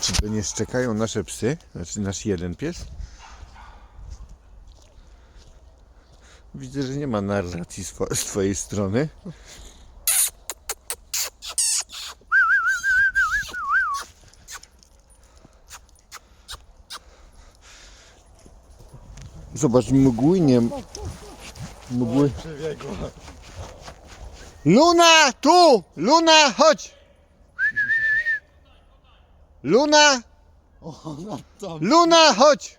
Czy to nie szczekają nasze psy? Znaczy nasz jeden pies? Widzę, że nie ma narracji z twojej strony. Zobacz, mgły nie... Mgły... Luna, tu! Luna, chodź! Luna. Luna, chodź!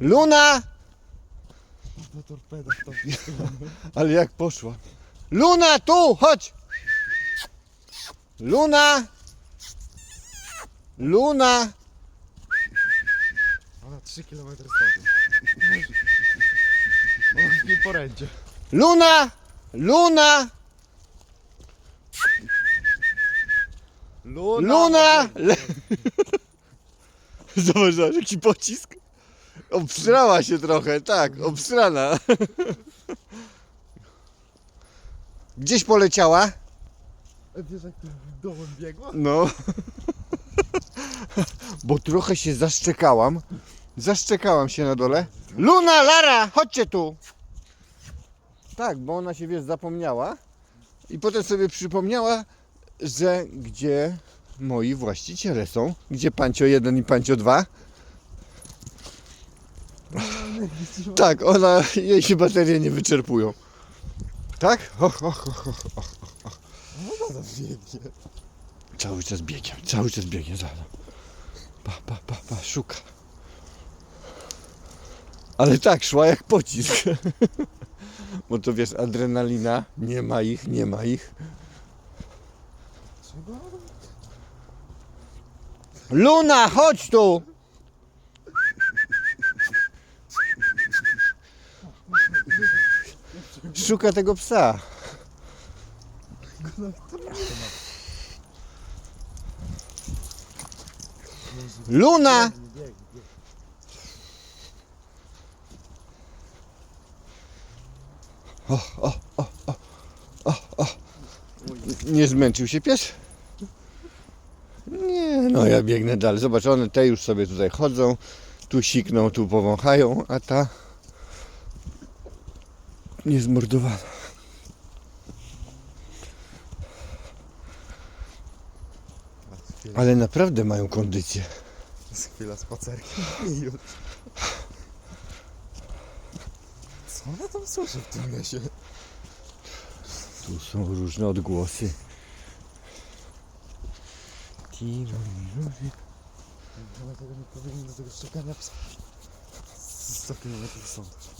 Luna! Na torpedach tam Ale jak poszła? Luna, tu, chodź! Luna! Luna! Ona 3 km stąd. Ona śpi po rędzie. Luna! Luna! Luna! Luna! Le... Zobacz, zobacz, jaki pocisk. Obsrała się trochę, tak, obsrana. Gdzieś poleciała? Wiesz jak dołem biegła? No. Bo trochę się zaszczekałam. Zaszczekałam się na dole. Luna, Lara, chodźcie tu. Tak, bo ona się, wiesz, zapomniała. I potem sobie przypomniała, że gdzie moi właściciele są. Gdzie Pancio 1 i Pancio 2. Tak, ona, jej się baterie nie wyczerpują. Tak? Och. Ona biegnie. Cały czas biegiem, cały czas biegiem za. Pa, pa, pa, pa, szuka. Ale tak, szła jak pocisk. Bo to wiesz, adrenalina, nie ma ich, nie ma ich. Luna, chodź tu! Szuka tego psa. Luna! Biegnie, biegnie. Nie zmęczył się pies? Nie, no ja biegnę dalej. Zobacz, one te już sobie tutaj chodzą, tu sikną, tu powąchają, a ta niezmordowana. Ale naprawdę mają kondycję. jest chwila spacerki i już. Co ona tam słyszy w tym lesie? Tu są różne odgłosy. Ona tego nie powinien do tego szczekania psa. 100 km stąd.